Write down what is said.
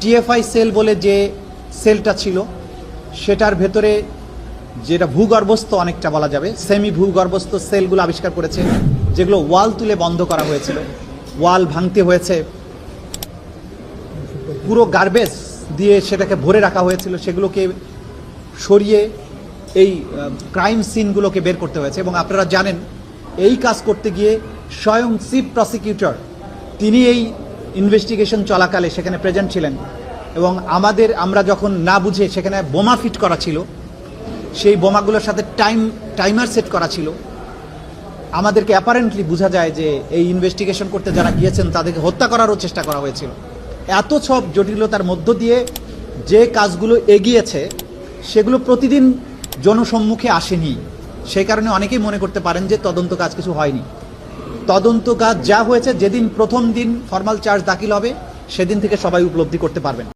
TFI sell বলে যে সেলটা ছিল, সেটার ভেতরে যেটা ভূগর্ভস্থ অনেকটা বলা যাবে সেমি ভূগর্ভস্থ সেলগুলো আবিষ্কার করেছে, যেগুলো ওয়াল তুলে বন্ধ করা হয়েছিল। ওয়াল ভাঙতে হয়েছে। পুরো গার্বেজ দিয়ে সেটাকে ভরে রাখা হয়েছিল, সেগুলোকে সরিয়ে এই ক্রাইম সিনগুলোকে বের করতে হয়েছে। এবং আপনারা জানেন, এই কাজ করতে গিয়ে স্বয়ং চিফ প্রসিকিউটর তিনি এই ইনভেস্টিগেশন চলাকালে সেখানে প্রেজেন্ট ছিলেন এবং আমাদের আমরা যখন না বুঝে সেখানে বোমা ফিট করা ছিল, সেই বোমাগুলোর সাথে টাইম টাইমার সেট করা ছিল, আমাদেরকে অ্যাপারেন্টলি বোঝা যায় যে এই ইনভেস্টিগেশন করতে যারা গিয়েছেন তাদেরকে হত্যা করারও চেষ্টা করা হয়েছিল। এত সব জটিলতার মধ্য দিয়ে যে কাজগুলো এগিয়েছে, সেগুলো প্রতিদিন জনসম্মুখে আসেনি। সেই কারণে অনেকেই মনে করতে পারেন যে তদন্ত কাজ কিছু হয়নি। তদন্ত কাজ যা হয়েছে, যেদিন প্রথম দিন ফর্মাল চার্জ দাখিল হবে, সেদিন থেকে সবাই উপলব্ধি করতে পারবেন।